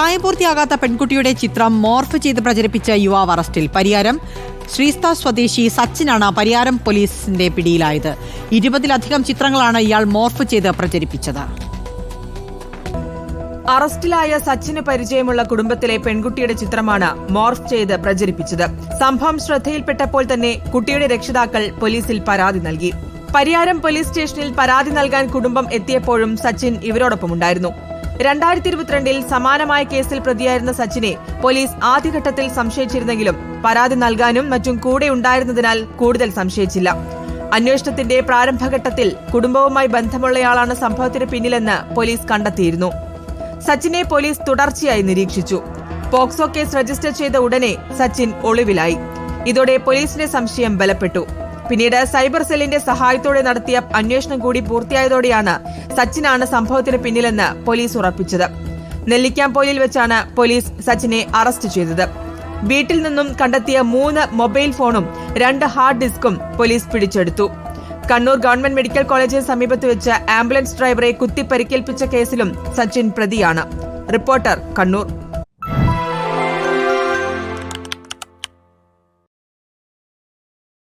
പ്രായപൂർത്തിയാകാത്ത പെൺകുട്ടിയുടെ ചിത്രം മോർഫ് ചെയ്ത് പ്രചരിപ്പിച്ച യുവാവ് അറസ്റ്റിൽ. പരിയാരം ശ്രീസ്ത സ്വദേശി സച്ചിനാണ് പരിയാരം പോലീസിന്റെ പിടിയിലായത്. ഇരുപതിലധികം ചിത്രങ്ങളാണ് ഇയാൾ മോർഫ് ചെയ്ത് പ്രചരിപ്പിച്ചത്. അറസ്റ്റിലായ സച്ചിന് പരിചയമുള്ള കുടുംബത്തിലെ പെൺകുട്ടിയുടെ ചിത്രമാണ് മോർഫ് ചെയ്ത് പ്രചരിപ്പിച്ചത്. സംഭവം ശ്രദ്ധയിൽപ്പെട്ടപ്പോൾ തന്നെ കുട്ടിയുടെ രക്ഷിതാക്കൾ പോലീസിൽ പരാതി നൽകി. പരിയാരം പോലീസ് സ്റ്റേഷനിൽ പരാതി നൽകാൻ കുടുംബം എത്തിയപ്പോഴും സച്ചിൻ ഇവരോടൊപ്പമുണ്ടായിരുന്നു. രണ്ടായിരത്തി ഇരുപത്തിരണ്ടിൽ സമാനമായ കേസിൽ പ്രതിയായിരുന്ന സച്ചിനെ പോലീസ് ആദ്യഘട്ടത്തിൽ സംശയിച്ചിരുന്നെങ്കിലും പരാതി നൽകാനും മറ്റും കൂടെ ഉണ്ടായിരുന്നതിനാൽ കൂടുതൽ സംശയിച്ചില്ല. അന്വേഷണത്തിന്റെ പ്രാരംഭഘട്ടത്തിൽ കുടുംബവുമായി ബന്ധമുള്ളയാളാണ് സംഭവത്തിന് പിന്നിലെന്ന് പോലീസ് കണ്ടെത്തിയിരുന്നു. സച്ചിനെ പോലീസ് തുടർച്ചയായി നിരീക്ഷിച്ചു. പോക്സോ കേസ് രജിസ്റ്റർ ചെയ്ത ഉടനെ സച്ചിൻ ഒളിവിലായി. ഇതോടെ പോലീസിന്റെ സംശയം ബലപ്പെട്ടു. പിന്നീട് സൈബർ സെല്ലിന്റെ സഹായത്തോടെ നടത്തിയ അന്വേഷണം കൂടി പൂർത്തിയായതോടെയാണ് സച്ചിനാണ് സംഭവത്തിന് പിന്നിലെന്ന് പോലീസ് ഉറപ്പിച്ചത്. നെല്ലിക്കാംപോലിൽ വെച്ചാണ് പോലീസ് സച്ചിനെ അറസ്റ്റ് ചെയ്തത്. വീട്ടിൽ നിന്നും കണ്ടെത്തിയ മൂന്ന് മൊബൈൽ ഫോണും രണ്ട് ഹാർഡ് ഡിസ്കും പോലീസ് പിടിച്ചെടുത്തു. കണ്ണൂർ ഗവൺമെന്റ് മെഡിക്കൽ കോളേജിന് സമീപത്ത് വെച്ച് ആംബുലൻസ് ഡ്രൈവറെ കുത്തി പരിക്കേൽപ്പിച്ച കേസിലും സച്ചിൻ പ്രതിയാണ്. റിപ്പോർട്ടർ കണ്ണൂർ.